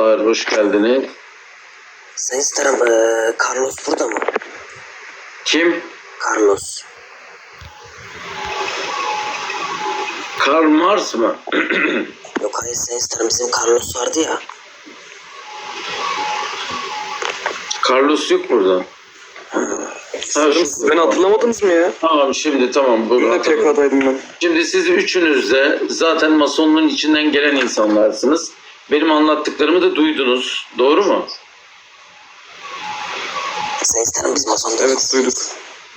Merhabalar, hoş geldiniz. Sayın Starım, eee, Carlos burada mı? Kim? Carlos. Karl Mars mı? Yok hayır Sayın Starım, bizim Carlos vardı ya. Carlos yok burada. Sanırım siz beni hatırlamadınız mı ya? Tamam şimdi tamam. Bu, Ben de PKK'daydım ben. Şimdi siz üçünüz de zaten masonluğun içinden gelen insanlarsınız. Benim anlattıklarımı da duydunuz. Doğru mu? Sayın biz mason Evet duyduk.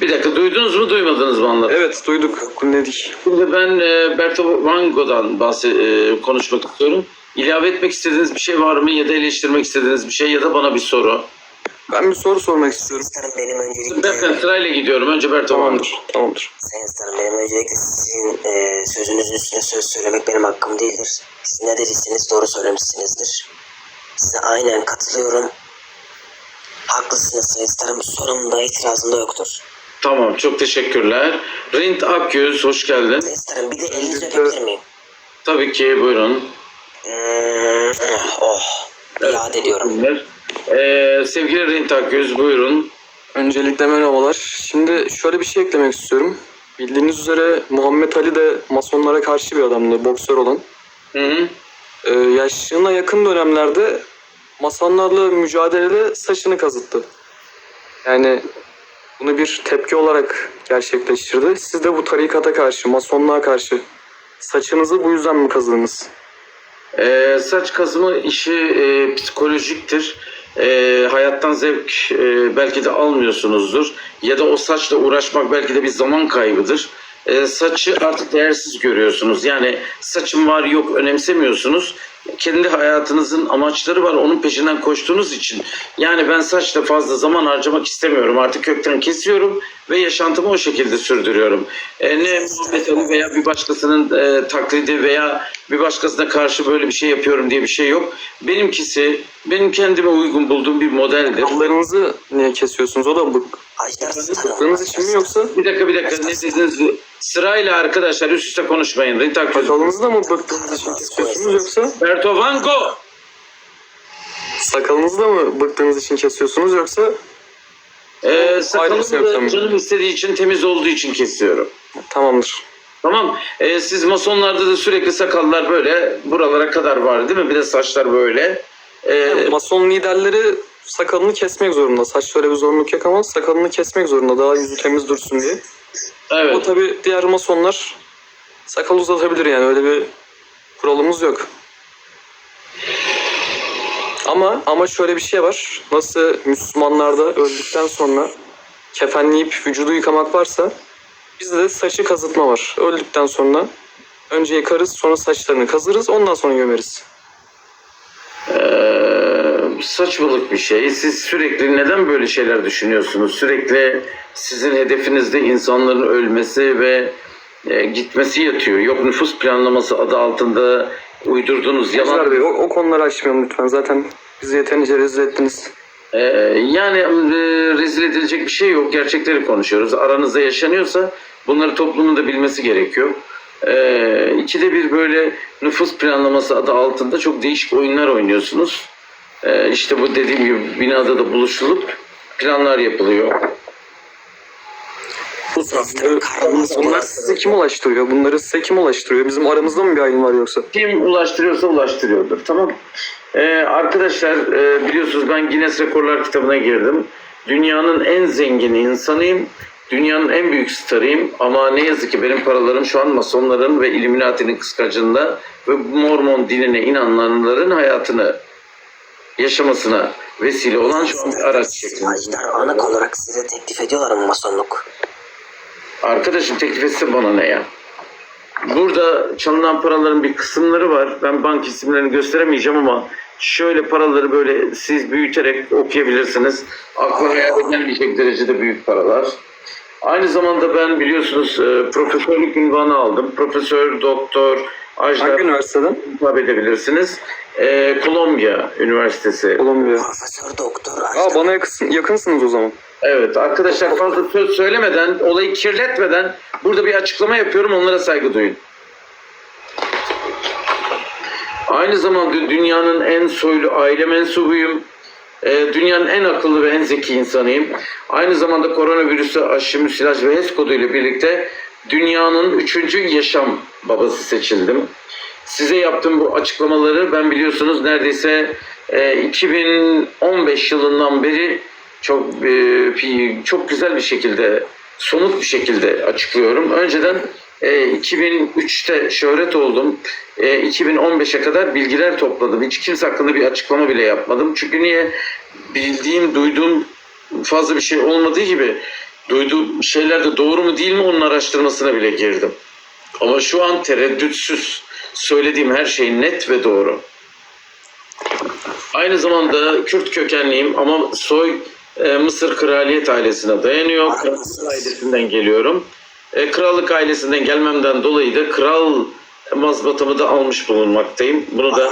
Bir dakika duydunuz mu duymadınız mı anlat? Evet duyduk. Dinledik. Şimdi ben e, Berto Van Gogh'dan bahse e, konuşmak istiyorum. İlave etmek istediğiniz bir şey var mı ya da eleştirmek istediğiniz bir şey ya da bana bir soru. Ben bir soru sormak istiyorum. Sayın Starım benim öncelikle... Ben sırayla gidiyorum. Önce Berto. Tamamdır. Tamamdır. Sayın Starım benim öncelikle sizin eee, sözünüzün üstüne söz söylemek benim hakkım değildir. Siz ne dediyseniz doğru söylemişsinizdir. Size aynen katılıyorum. Haklısınız Sayın Starım. Sorumda itirazım da yoktur. Tamam çok teşekkürler. Rint Akyüz hoş geldin. Sayın Starım bir de elinizi öpebilir miyim? Tabii ki buyurun. Hmm, oh. Yad ediyorum. Ee, sevgili Rint Akyüz buyurun. Öncelikle merhabalar. Şimdi şöyle bir şey eklemek istiyorum. Bildiğiniz üzere Muhammed Ali de masonlara karşı bir adamdı. Boksör olan. Hı hı. Ee, yaşına yakın dönemlerde masonlarla mücadelede saçını kazıttı. Yani bunu bir tepki olarak gerçekleştirdi. Siz de bu tarikata karşı, masonluğa karşı saçınızı bu yüzden mi kazıdınız? Ee, saç kazıma işi e, psikolojiktir. Ee, hayattan zevk e, belki de almıyorsunuzdur. Ya da o saçla uğraşmak belki de bir zaman kaybıdır. Ee, saçı artık değersiz görüyorsunuz. Yani saçım var yok önemsemiyorsunuz. Kendi hayatınızın amaçları var. Onun peşinden koştuğunuz için. Yani ben saçla fazla zaman harcamak istemiyorum. Artık kökten kesiyorum ve yaşantımı o şekilde sürdürüyorum. Ee, ne Muhammed Ali veya bir başkasının e, taklidi veya bir başkasına karşı böyle bir şey yapıyorum diye bir şey yok. Benimkisi benim kendime uygun bulduğum bir modeldir. Sakallarınızı niye kesiyorsunuz? O da bık. Bıktığınız için mi yoksa Bir dakika bir dakika ne dediniz? Sırayla arkadaşlar üst üste konuşmayın. Rintak sakalınızı da mı bıktığınız için kesiyorsunuz yoksa Berto Van Gogh. sakalınızı da mı bıktığınız için kesiyorsunuz yoksa Ee, sakalımı yok da tabii. canım istediği için temiz olduğu için kesiyorum. tamamdır. Tamam. Ee, siz masonlarda da sürekli sakallar böyle buralara kadar var değil mi? Bir de saçlar böyle. Ee, Mason liderleri sakalını kesmek zorunda. Saç öyle bir zorunluluk yok ama sakalını kesmek zorunda daha yüzü temiz dursun diye. O evet. tabi diğer masonlar sakal uzatabilir yani öyle bir kuralımız yok. Ama ama şöyle bir şey var. Nasıl Müslümanlarda öldükten sonra kefenleyip vücudu yıkamak varsa bizde de saçı kazıtma var. Öldükten sonra önce yıkarız sonra saçlarını kazırız ondan sonra gömeriz. Ee, saçmalık bir şey. Siz sürekli neden böyle şeyler düşünüyorsunuz? Sürekli sizin hedefinizde insanların ölmesi ve e, gitmesi yatıyor. Yok nüfus planlaması adı altında uydurduğunuz yalan. Ejder Bey o, o konuları açmayalım lütfen. Zaten bizi yeterince rezil ettiniz. Ee, yani e, rezil edilecek bir şey yok. Gerçekleri konuşuyoruz. Aranızda yaşanıyorsa bunları toplumun da bilmesi gerekiyor. Ee, ikide bir böyle nüfus planlaması adı altında çok değişik oyunlar oynuyorsunuz. Ee, işte bu dediğim gibi binada da buluşulup planlar yapılıyor. Bunları, bunlar size kim ulaştırıyor? Bunları size kim ulaştırıyor? Bizim aramızda mı bir ayrım var yoksa? Kim ulaştırıyorsa ulaştırıyordur. Tamam. Ee, arkadaşlar e, biliyorsunuz ben Guinness Rekorlar kitabına girdim. Dünyanın en zengin insanıyım. Dünyanın en büyük starıyım. Ama ne yazık ki benim paralarım şu an masonların ve Illuminati'nin kıskacında ve Mormon dinine inananların hayatını yaşamasına vesile olan şu an bir araç şeklinde. Ajdar anak olarak size teklif ediyorlar mı masonluk? Arkadaşım teklif etse bana ne ya? Burada çalınan paraların bir kısımları var. Ben bank isimlerini gösteremeyeceğim ama şöyle paraları böyle siz büyüterek okuyabilirsiniz. Akla hayal edilmeyecek derecede büyük paralar. Aynı zamanda ben biliyorsunuz e, profesörlük ünvanı aldım. Profesör, doktor, Hangi Ajdar üniversiteden? hitap edebilirsiniz. E, Kolombiya Üniversitesi. Kolombiya. Profesör doktor Aa, Ajdar. bana yakınsın, yakınsınız o zaman. Evet arkadaşlar fazla söz söylemeden, olayı kirletmeden burada bir açıklama yapıyorum onlara saygı duyun. Aynı zamanda dünyanın en soylu aile mensubuyum. Ee, dünyanın en akıllı ve en zeki insanıyım. Aynı zamanda koronavirüsü aşı, müsilaj ve HES kodu ile birlikte dünyanın üçüncü yaşam babası seçildim. Size yaptığım bu açıklamaları ben biliyorsunuz neredeyse e, 2015 yılından beri çok e, çok güzel bir şekilde somut bir şekilde açıklıyorum. Önceden e, 2003'te şöhret oldum. E, 2015'e kadar bilgiler topladım. Hiç kimse hakkında bir açıklama bile yapmadım. Çünkü niye? Bildiğim, duyduğum fazla bir şey olmadığı gibi duyduğum şeyler de doğru mu değil mi onun araştırmasına bile girdim. Ama şu an tereddütsüz söylediğim her şey net ve doğru. Aynı zamanda Kürt kökenliyim ama soy e, Mısır kraliyet ailesine dayanıyor. Krallık ailesinden geliyorum. E, krallık ailesinden gelmemden dolayı da kral mazbatımı da almış bulunmaktayım. Bunu da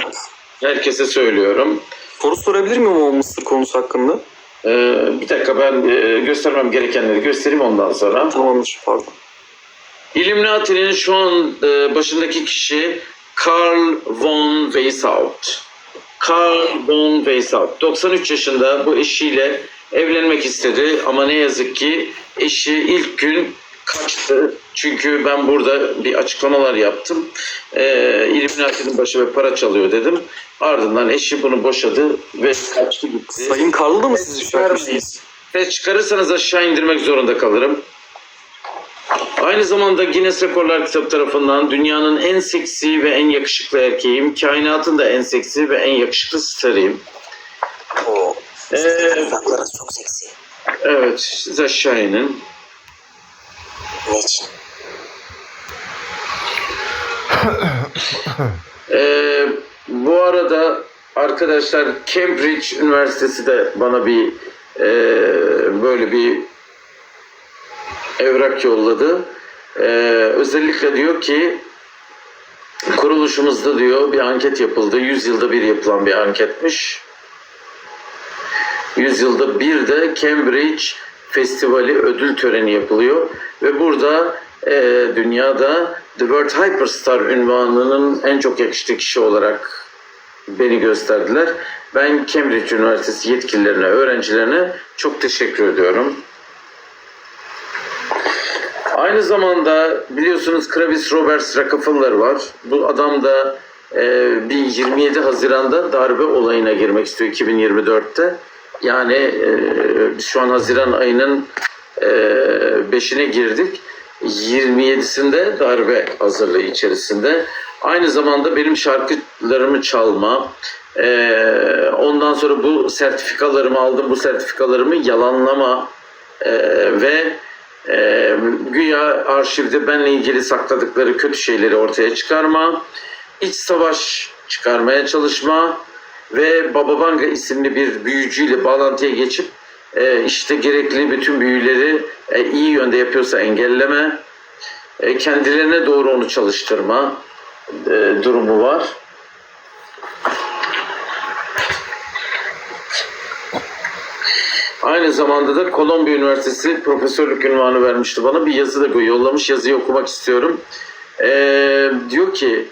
herkese söylüyorum. Soru sorabilir miyim o Mısır konusu hakkında? E, bir dakika ben e, göstermem gerekenleri göstereyim ondan sonra. Tamamdır pardon. Illuminati'nin şu an e, başındaki kişi Karl von Weishaupt. Karl von Weishaupt. 93 yaşında bu eşiyle evlenmek istedi ama ne yazık ki eşi ilk gün kaçtı. Çünkü ben burada bir açıklamalar yaptım. E, Illuminati'nin başı ve para çalıyor dedim. Ardından eşi bunu boşadı ve kaçtı gitti. Sayın Karlı da mı siz yükseltmişsiniz? Ses çıkarırsanız aşağı indirmek zorunda kalırım. Aynı zamanda Guinness Rekorlar Kitabı tarafından dünyanın en seksi ve en yakışıklı erkeğim, kainatın da en seksi ve en yakışıklı starıyım. O Ee, çok seksi. Evet, siz aşağı inin. Ne için? Ee, bu arada arkadaşlar Cambridge Üniversitesi de bana bir e, böyle bir evrak yolladı. Ee, özellikle diyor ki kuruluşumuzda diyor bir anket yapıldı. 100 yılda bir yapılan bir anketmiş. 100 yılda bir de Cambridge Festivali ödül töreni yapılıyor ve burada e, dünyada The World Hyperstar ünvanının en çok yakıştığı kişi olarak beni gösterdiler. Ben Cambridge Üniversitesi yetkililerine, öğrencilerine çok teşekkür ediyorum. Aynı zamanda biliyorsunuz Kravis Roberts Rockefeller var. Bu adam da e, bir 27 Haziran'da darbe olayına girmek istiyor 2024'te. Yani e, şu an Haziran ayının e, 5'ine girdik. 27'sinde darbe hazırlığı içerisinde. Aynı zamanda benim şarkılarımı çalma, e, ondan sonra bu sertifikalarımı aldım, bu sertifikalarımı yalanlama e, ve güya arşivde benle ilgili sakladıkları kötü şeyleri ortaya çıkarma, iç savaş çıkarmaya çalışma ve Baba Vanga isimli bir büyücüyle bağlantıya geçip e, işte gerekli bütün büyüleri e, iyi yönde yapıyorsa engelleme, e, kendilerine doğru onu çalıştırma e, durumu var. Aynı zamanda da Kolombiya Üniversitesi profesörlük ünvanı vermişti bana. Bir yazı da yollamış. Yazıyı okumak istiyorum. Ee, diyor ki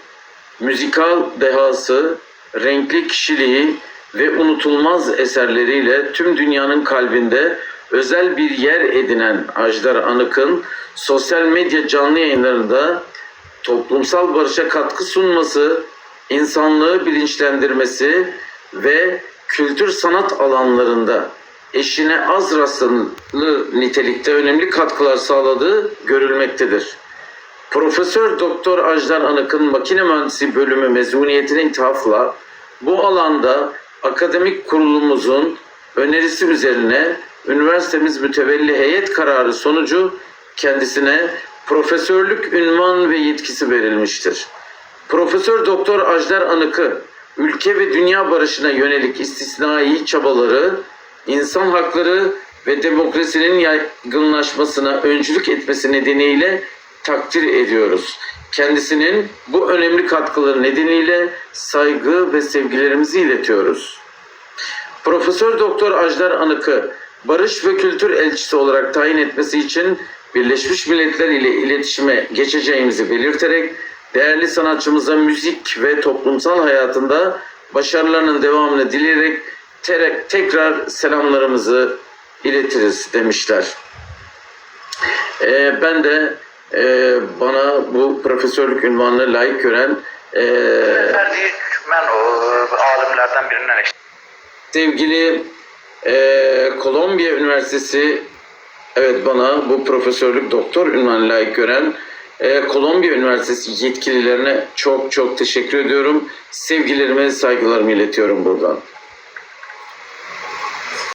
müzikal dehası, renkli kişiliği ve unutulmaz eserleriyle tüm dünyanın kalbinde özel bir yer edinen Ajdar Anık'ın sosyal medya canlı yayınlarında toplumsal barışa katkı sunması, insanlığı bilinçlendirmesi ve kültür sanat alanlarında eşine az rastlanılı nitelikte önemli katkılar sağladığı görülmektedir. Profesör Doktor Ajdar Anık'ın makine mühendisi bölümü mezuniyetine ithafla bu alanda akademik kurulumuzun önerisi üzerine üniversitemiz mütevelli heyet kararı sonucu kendisine profesörlük ünvan ve yetkisi verilmiştir. Profesör Doktor Ajdar Anık'ı ülke ve dünya barışına yönelik istisnai çabaları, insan hakları ve demokrasinin yaygınlaşmasına öncülük etmesi nedeniyle takdir ediyoruz. Kendisinin bu önemli katkıları nedeniyle saygı ve sevgilerimizi iletiyoruz. Profesör Doktor Ajdar Anık'ı barış ve kültür elçisi olarak tayin etmesi için Birleşmiş Milletler ile iletişime geçeceğimizi belirterek Değerli sanatçımıza müzik ve toplumsal hayatında başarılarının devamını dileyerek tekrar selamlarımızı iletiriz demişler. Ee, ben de e, bana bu profesörlük ünvanını layık gören e, hükmen o alimlerden birinden eşit. sevgili e, Kolombiya Üniversitesi evet bana bu profesörlük doktor ünvanı layık gören e, Kolombiya Üniversitesi yetkililerine çok çok teşekkür ediyorum. Sevgilerimi, saygılarımı iletiyorum buradan.